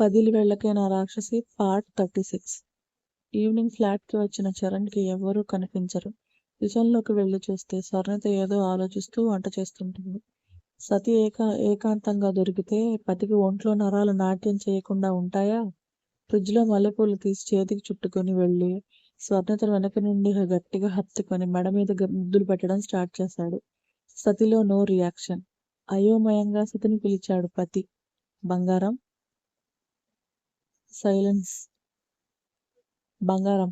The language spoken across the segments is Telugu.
పదిలి వెళ్ళకే నా రాక్షసి పార్ట్ థర్టీ సిక్స్. ఈవినింగ్ ఫ్లాట్కి వచ్చిన చరణ్కి ఎవ్వరూ కనిపించరు. కిచెన్లోకి వెళ్ళి చూస్తే స్వర్ణత ఏదో ఆలోచిస్తూ వంట చేస్తుంటుంది. సతి ఏకా ఏకాంతంగా దొరికితే పతికి ఒంట్లో నరాలు నాట్యం చేయకుండా ఉంటాయా? ఫ్రిడ్జ్లో మల్లెపూలు తీసి చేతికి చుట్టుకొని వెళ్ళి స్వర్ణత వెనక నుండి గట్టిగా హత్తుకొని మెడ మీద గ- ముద్దులు పెట్టడం స్టార్ట్ చేశాడు. సతిలో నో రియాక్షన్. అయోమయంగా సతిని పిలిచాడు పతి. బంగారం సైలెన్స్. బంగారం.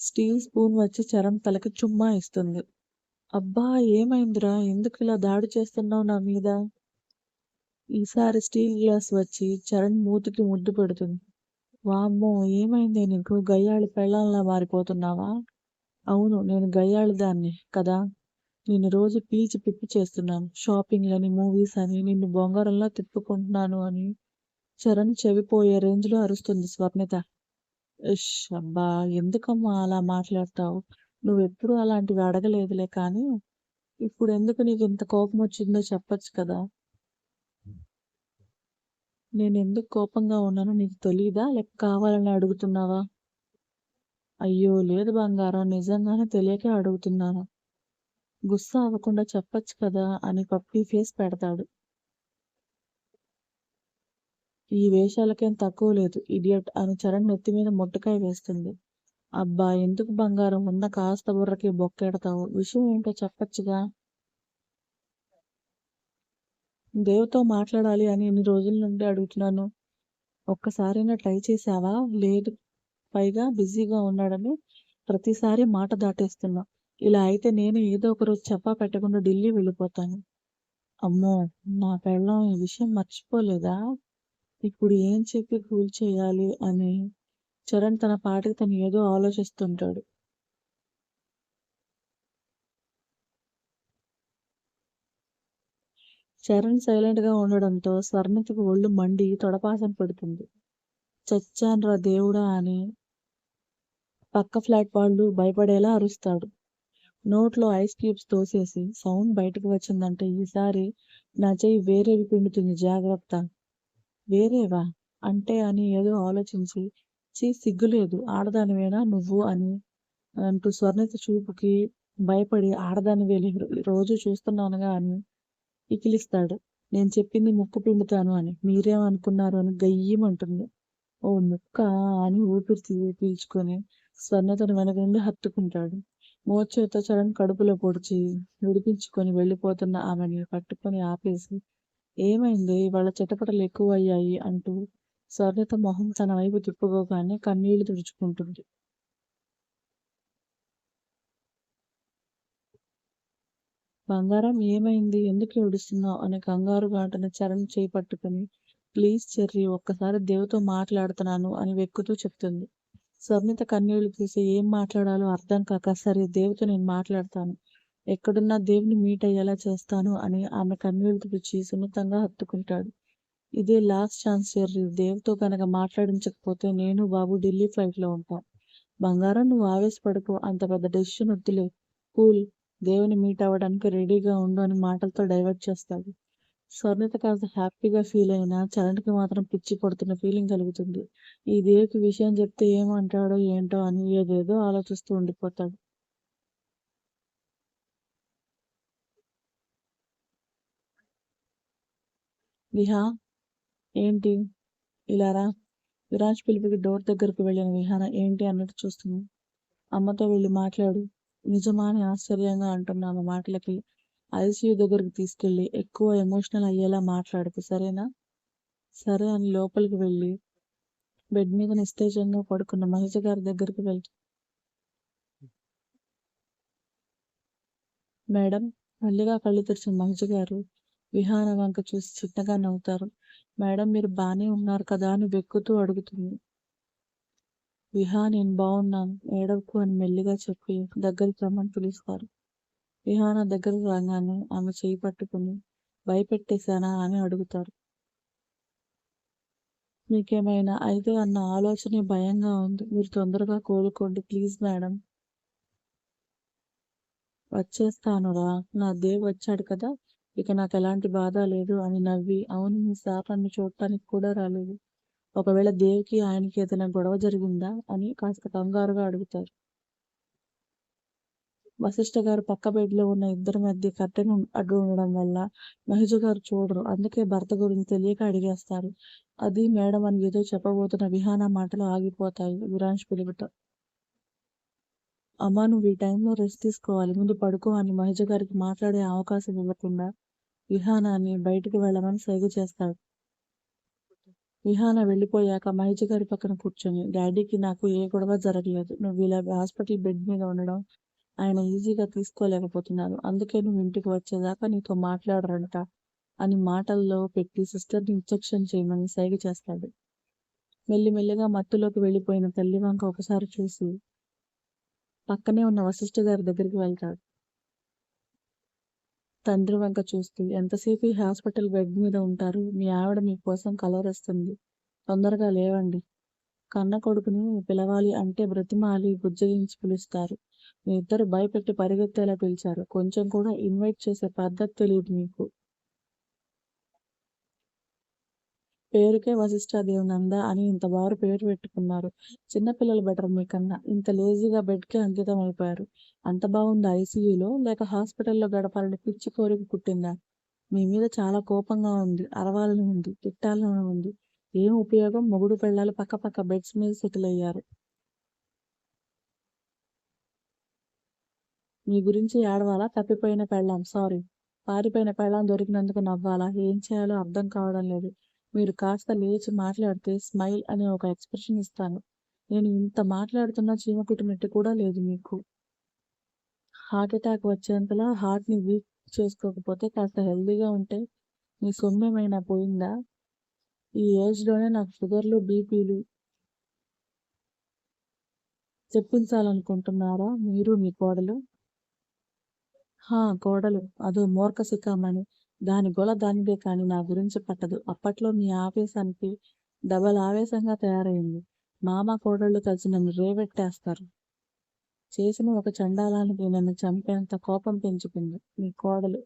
స్టీల్ స్పూన్ వచ్చి చరణ్ తలకి చుమ్మా ఇస్తుంది. అబ్బా ఏమైందిరా? ఎందుకు ఇలా దాడి చేస్తున్నావు నా మీద? ఈసారి స్టీల్ గ్లాస్ వచ్చి చరణ్ మూతికి ముద్దు పెడుతుంది. వామ్మో ఏమైంది? నీకు గయ్యాళి పెళ్ళాంలా మారిపోతున్నావా? అవును నేను గయ్యాళి దాన్ని కదా? నేను రోజు పీల్చి పిప్పి చేస్తున్నాను. షాపింగ్లని మూవీస్ అని నిన్ను బొంగారంలా తిప్పుకుంటున్నాను అని. చరణ్ చెవిపోయే రేంజ్లో అరుస్తుంది స్వర్ణిత అబ్బా ఎందుకమ్మా అలా మాట్లాడతావు? నువ్వెప్పుడూ అలాంటివి అడగలేదులే కానీ ఇప్పుడు ఎందుకు నీకు ఇంత కోపం వచ్చిందో చెప్పచ్చు కదా. నేను ఎందుకు కోపంగా ఉన్నానో నీకు తెలియదా లేక కావాలని అడుగుతున్నావా? అయ్యో లేదు బంగారం. నిజంగానే తెలియకే అడుగుతున్నాను. గుస్సా అవ్వకుండా చెప్పచ్చు కదా అని పప్పి ఫేస్ పెడతాడు. ఈ వేషాలకేం తక్కువ లేదు. ఇడియట్ అని చరణ్ నెత్తి మీద మొట్టకాయ వేస్తుంది. అబ్బా ఎందుకు బంగారం? ఉన్న కాస్త బుర్రకి బొక్కెడతావు. విషయం ఏంటో చెప్పొచ్చుగా? దేవుతో మాట్లాడాలి అని ఇన్ని రోజుల నుండి అడుగుతున్నాను. ఒక్కసారైనా ట్రై చేసావా లేదు. పైగా బిజీగా ఉన్నాడని ప్రతిసారి మాట దాటేస్తున్నా. ఇలా అయితే నేను ఏదో ఒక రోజు చెప్పా పెట్టకుండా ఢిల్లీ వెళ్ళిపోతాను. అమ్మో నా పెళ్ళం ఈ విషయం మర్చిపోలేదా? ఇప్పుడు ఏం చెప్పి కూల్ చేయాలి అని చరణ్ తన పాటకి తను ఏదో ఆలోచిస్తుంటాడు. చరణ్ సైలెంట్గా ఉండడంతో స్వర్ణితకు ఒళ్ళు మండి తొడపాసం పెడుతుంది. చచ్చాన్రా దేవుడా అని పక్క ఫ్లాట్ వాళ్ళు భయపడేలా అరుస్తాడు. నోట్లో ఐస్ క్యూబ్స్ తోసేసి సౌండ్ బయటకు వచ్చిందంటే ఈసారి నా చెయ్యి వేరేవి పిండుతుంది జాగ్రత్త. వేరేవా? అంటే అని ఏదో ఆలోచించి చీ సిగ్గులేదు. ఆడదానివేనా నువ్వు అని అంటూ స్వర్ణిత చూపుకి భయపడి ఆడదాని వెళ్ళి రోజు చూస్తున్నానుగా అని ఇకిలిస్తాడు నేను చెప్పింది ముక్కు పిండుతాను అని. మీరేమనుకున్నారు అని గయ్యమంటుంది. ఓ ముక్క అని ఊపిరి తీ- పీల్చుకొని స్వర్ణతను వెనక నుండి హత్తుకుంటాడు. మోచేతో చరణ్ కడుపులో పొడిచి విడిపించుకొని వెళ్ళిపోతున్న ఆమెని పట్టుకొని ఆపేసి ఏమైంది? వాళ్ళ చిటపటలు ఎక్కువ అయ్యాయి అంటూ స్వర్ణత మొహం తన వైపు తిప్పుకోగానే కన్నీళ్ళు తుడుచుకుంటుంది. బంగారం ఏమైంది? ఎందుకు ఏడుస్తున్నావు? అని కంగారు గాంటను చరణ్ చేపట్టుకుని ప్లీజ్ చెర్రి ఒక్కసారి దేవుతో మాట్లాడుతున్నాను అని వెక్కుతూ చెప్తుంది. స్వర్ణిత కన్నీళ్ళు చూసి ఏం మాట్లాడాలో అర్థం కాక సరే దేవుతో నేను మాట్లాడతాను. ఎక్కడున్నా దేవుని మీట్ అయ్యేలా చేస్తాను అని ఆమె కన్నీళ్ళు తుడిచి సున్నితంగా హత్తుకుంటాడు. ఇదే లాస్ట్ ఛాన్స్ చెర్రీ దేవ్తో కనుక మాట్లాడించకపోతే నేను బాబు ఢిల్లీ ఫ్లైట్లో ఉంటాను ఉంటాం. బంగారం నువ్వు ఆవేశపడకు. అంత పెద్ద డెసిషన్ వద్దులే. కూల్. దేవుని మీట్ అవ్వడానికి రెడీగా ఉండు అని మాటలతో డైవర్ట్ చేస్తాడు. స్వర్ణిత కాస్త హ్యాపీగా ఫీల్ అయినా చరణ్కి మాత్రం పిచ్చి కొడుతున్న ఫీలింగ్ కలుగుతుంది. ఈ దేవుకి విషయం చెప్తే ఏమంటాడో ఏంటో అని ఏదేదో ఆలోచిస్తూ ఉండిపోతాడు. విహా ఏంటి? ఇలా రా. విరాజ్ పిలుపుకి డోర్ దగ్గరకు వెళ్ళిన. విహాన ఏంటి అన్నట్టు చూస్తుంది అమ్మతో వెళ్ళి మాట్లాడు. నిజమా అని ఆశ్చర్యంగా అంటున్న ఆమె మాటలకి. ఐసీయూ దగ్గరికి తీసుకెళ్ళి ఎక్కువ ఎమోషనల్ అయ్యేలా మాట్లాడుకు సరేనా? సరే అని లోపలికి వెళ్ళి బెడ్ మీద నిస్తేజంగా పడుకున్న మహిళ గారి దగ్గరికి వెళ్ళి మేడం మళ్ళీగా కళ్ళు తెరిచిన మహిళ గారు విహాన వంక చూసి చిన్నగా నవ్వుతారు. మేడం మీరు బాగానే ఉన్నారు కదా అని వెక్కుతూ అడుగుతుంది. విహా నేను బాగున్నాను ఏడవకు అని మెల్లిగా చెప్పి దగ్గరికి రమ్మని పిలుస్తారు. విహాన దగ్గరకు రాగానే ఆమె చేయి పట్టుకుని భయపెట్టేశానా అని అడుగుతారు. మీకేమైనా అయితే అన్న ఆలోచన భయంగా ఉంది. మీరు తొందరగా కోలుకోండి. Please madam. వచ్చేస్తానురా. నా దేవ్ వచ్చాడు కదా. ఇక నాకు ఎలాంటి బాధ లేదు అని నవ్వి అవును మీ సార్ నన్ను చూడటానికి కూడా రాలేదు. ఒకవేళ దేవికి ఆయనకి ఏదైనా గొడవ జరిగిందా? అని కాస్త కంగారుగా అడుగుతారు. వశిష్ఠ గారు పక్క బెడ్లో ఉన్న ఇద్దరి మధ్య కర్టెన్ అడ్డు ఉండడం వల్ల మహిజ గారు చూడరు. అందుకే భర్త గురించి తెలియక అడిగేస్తారు. అది మేడం అని ఏదో చెప్పబోతున్న విహాన మాటలు ఆగిపోతాయి. విరాంష్ పిలుపుతో అమ్మా నువ్వు ఈ టైంలో రెస్ట్ తీసుకోవాలి. ముందు పడుకో అని మహేజ గారికి మాట్లాడే అవకాశం ఇవ్వకుండా విహానాన్ని బయటికి వెళ్ళమని సైగు చేస్తాడు. విహాన వెళ్ళిపోయాక మహేజ గారి పక్కన కూర్చొని డాడీకి నాకు ఏ గొడవ జరగలేదు. నువ్వు ఇలా హాస్పిటల్ బెడ్ మీద ఉండడం ఆయన ఈజీగా తీసుకోలేకపోతున్నారు అందుకే నువ్వు ఇంటికి వచ్చేదాకా నీతో మాట్లాడరంట అని మాటల్లో పెట్టి సిస్టర్ని ఇన్స్ట్రక్షన్ చేయమని సైగ చేస్తాడు. మెల్లిమెల్లిగా మత్తులోకి వెళ్ళిపోయిన తల్లివంక ఒకసారి చూసి పక్కనే ఉన్న వశిష్ఠ గారి దగ్గరికి వెళ్తాడు. తండ్రి వంక చూస్తూ ఎంతసేపు ఈ హాస్పిటల్ బెడ్ మీద ఉంటారు? మీ ఆవిడ మీకోసం కలవరిస్తుంది తొందరగా లేవండి. కన్న కొడుకుని పిలవాలి అంటే బ్రతిమాలి బుజ్జగించి పిలుస్తారు. మీ ఇద్దరు భయపెట్టి పరిగెత్తేలా పిలిచారు. కొంచెం కూడా ఇన్వైట్ చేసే పద్ధతి తెలియదు మీకు. పేరుకే వశిష్ఠాదేవి నంద అని ఇంత బారు పేరు పెట్టుకున్నారు. చిన్నపిల్లలు బెటర్ మీకన్నా. ఇంత లేజీగా బెడ్కే అంకితం అయిపోయారు. అంత బాగుంది ఐసీయూలో? లేక హాస్పిటల్లో గడపాలని పిచ్చి కోరిక పుట్టిందా? మీ మీద చాలా కోపంగా ఉంది. అరవాలని ఉంది. తిట్టాలని ఉంది. ఏం ఉపయోగం? మొగుడు పెళ్ళాలు పక్క పక్క బెడ్స్ మీద సెటిల్ అయ్యారు. మీ గురించి ఏడవాలా? తప్పిపోయిన పెళ్ళాం. సారీ. పారిపోయిన పెళ్ళాం దొరికినందుకు నవ్వాలా? ఏం చేయాలో అర్థం కావడం లేదు. మీరు కాస్త లేచి మాట్లాడితే స్మైల్ అనే ఒక ఎక్స్ప్రెషన్ ఇస్తాను. నేను ఇంత మాట్లాడుతున్నా చీమకుట్టినట్టు కూడా లేదు మీకు. హార్ట్ అటాక్ వచ్చేంతలా హార్ట్ని వీక్ చేసుకోకపోతే కాస్త హెల్దీగా ఉంటే మీ సొమ్మేమైనా పోయిందా? ఈ ఏజ్లోనే నాకు షుగర్లు బీపీలు చెప్పించాలనుకుంటున్నారా మీరు మీ కోడలు? హా కోడలు. అదో మోర్కసికామని దాని గొల దానిదే కానీ నా గురించి పట్టదు. అప్పట్లో మీ ఆవేశానికి డబల్ ఆవేశంగా తయారైంది. మామ కోడళ్ళు కలిసి నన్ను రేవెట్టేస్తారు. చేసిన ఒక చండాలానికి నన్ను చంపేంత కోపం పెంచుకుంది మీ కోడలు.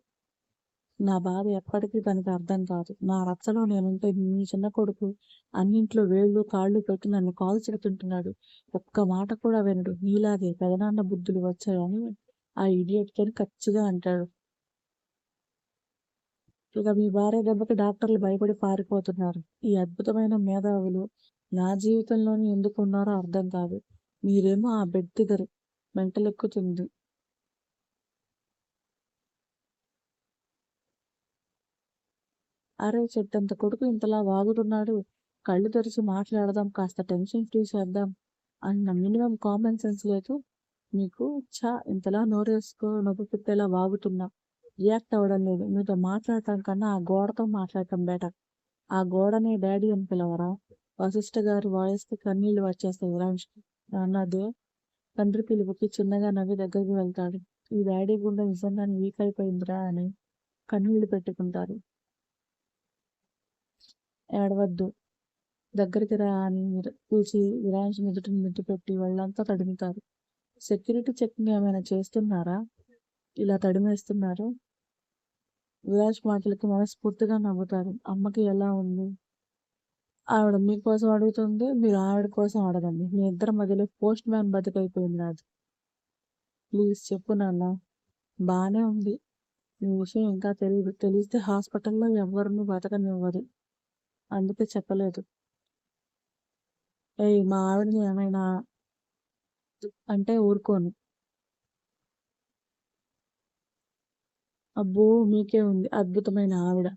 నా బాధ ఎప్పటికీ తనకి అర్థం కాదు. నా రచ్చలో నేనుంటే మీ చిన్న కొడుకు అన్నింట్లో వేళ్ళు కాళ్ళు పెట్టి నన్ను కాల్ చెడుతుంటున్నాడు ఒక్క మాట కూడా వినడు. నీలాగే పెదనాన్న బుద్ధులు వచ్చాయని ఆ ఇడియట్తో ఖచ్చితంగా అంటాడు. ఇక మీ భార్య దెబ్బకి డాక్టర్లు భయపడి పారిపోతున్నారు. ఈ అద్భుతమైన మేధావులు నా జీవితంలోనే ఎందుకు ఉన్నారో అర్థం కాదు. మీరేమో ఆ బెడ్ దగ్గర మెంటలెక్కుతుంది. అరే చెట్టంత కొడుకు ఇంతలా వాగుతున్నాడు. కళ్ళు తెరిచి మాట్లాడదాం కాస్త టెన్షన్ ఫ్రీ చేద్దాం అన్న మినిమం కామన్ సెన్స్ లేదు. మీకు చా ఇంతలా నోరేసుకో నొప్పి పెట్టేలా వాగుతున్నా. రియాక్ట్ అవ్వడం లేదు. మీతో మాట్లాడటం కన్నా ఆ గోడతో మాట్లాడటం బెటర్ ఆ గోడనే డాడీ అని పిలవరా? వశిష్ఠ గారి వాయిస్కి కన్నీళ్ళు వచ్చేస్తాయి విరాంష్కి అన్నదే తండ్రి పిలుపుకి చిన్నగా నవ్వి దగ్గరికి వెళ్తాడు. ఈ డాడీ గుండె నిజంగా వీక్ అయిపోయిందిరా అని కన్నీళ్ళు పెట్టుకుంటారు. ఏడవద్దు. దగ్గరికి రా అని చూసి విరాంశ్ నుదుటిని మిట్టు పెట్టి వాళ్ళంతా తడుముతారు. సెక్యూరిటీ చెక్ని ఏమైనా చేస్తున్నారా? ఇలా తడిమేస్తున్నారు? విరాజ్ మాటలకి మనస్ఫూర్తిగా నవ్వుతారు. అమ్మకి ఎలా ఉంది? ఆవిడ మీకోసం అడుగుతుంది మీరు ఆవిడ కోసం అడగండి మీ ఇద్దరి మధ్యలో పోస్ట్ మ్యాన్ బతికైపోయింది అది ప్లీజ్ చెప్పు నాన్న. బాగానే ఉంది. ఈ విషయం ఇంకా తెలియదు తెలిస్తే హాస్పిటల్లో ఎవరిని బతకనివ్వదు. అందుకే చెప్పలేదు. ఏ మా ఆవిడని ఏమైనా అంటే ఊరుకోను. అబ్బో మీకే ఉంది. అద్భుతమైన ఆవిడ.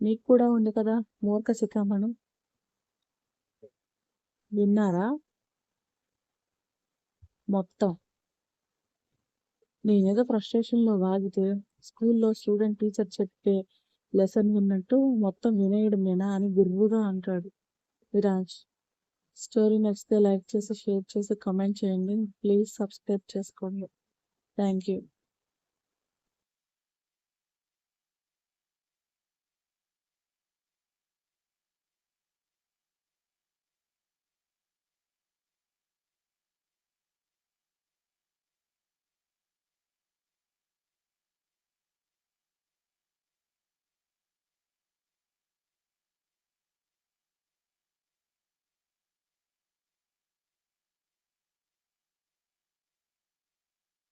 మీకు కూడా ఉంది కదా మూర్ఖ శిఖామణు. విన్నారా? మొత్తం. నేనేదో ఫ్రస్ట్రేషన్లో వాగితే స్కూల్లో స్టూడెంట్ టీచర్ చెప్పే లెసన్ విన్నట్టు మొత్తం వినేయడమేనా అని గురువుగా అంటాడు విరాజ్. స్టోరీ నచ్చితే లైక్ చేసి షేర్ చేసి కమెంట్ చేయండి. ప్లీజ్ సబ్స్క్రైబ్ చేసుకోండి. Thank you.